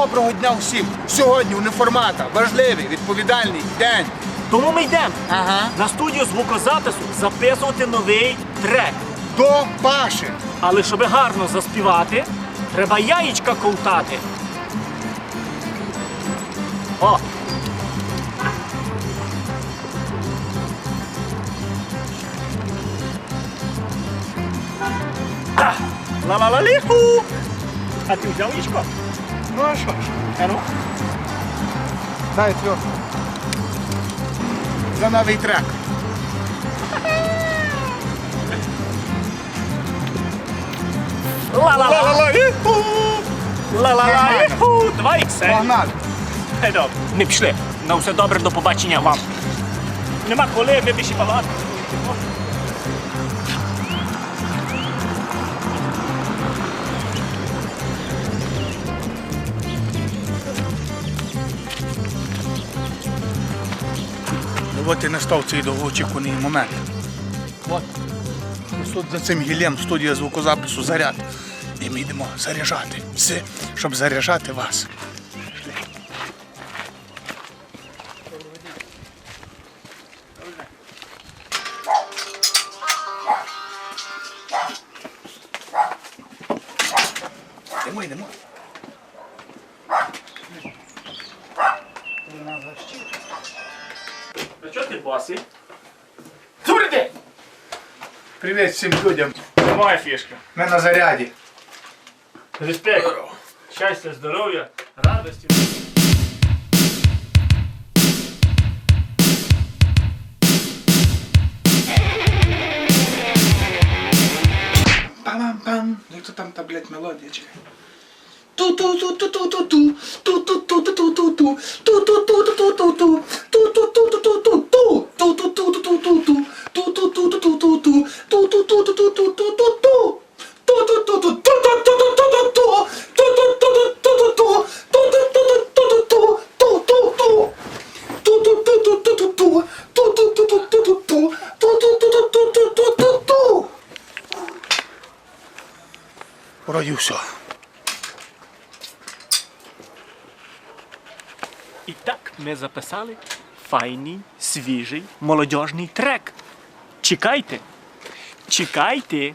Доброго дня всім! Сьогодні у неформата важливий відповідальний день. Тому ми йдемо Ага. на студію звукозапису записувати новий трек. До Паши. Але щоб гарно заспівати, треба яєчка ковтати. О! Ла-ла-ла-ліху! А ти взяв яєчко? Ну а що ж? Дай трьох. За новий трек. Ла-ла-ла-ла-ліху! Ла-ла-ла-ліху! Два іксе. Погнали. Е, Добре, ми пішли. На все добре, до побачення вам. Нема коли, ми більше палати. От і настав цей довгоочікуваний момент. От. За цим гіллям студія звукозапису заряд. І ми йдемо заряджати. Все, щоб заряджати вас. Йдемо, йдемо. А чого ти босий? Добрий день! Привіт всім людям. Моя фішка. Ми на заряді. Респект. Щастя, здоров'я, радості. Пам-пам. Як то там та, блядь, мелодія, чекай. Вроді все. І так ми записали файний, свіжий, молодіжний трек. Чекайте. Чекайте.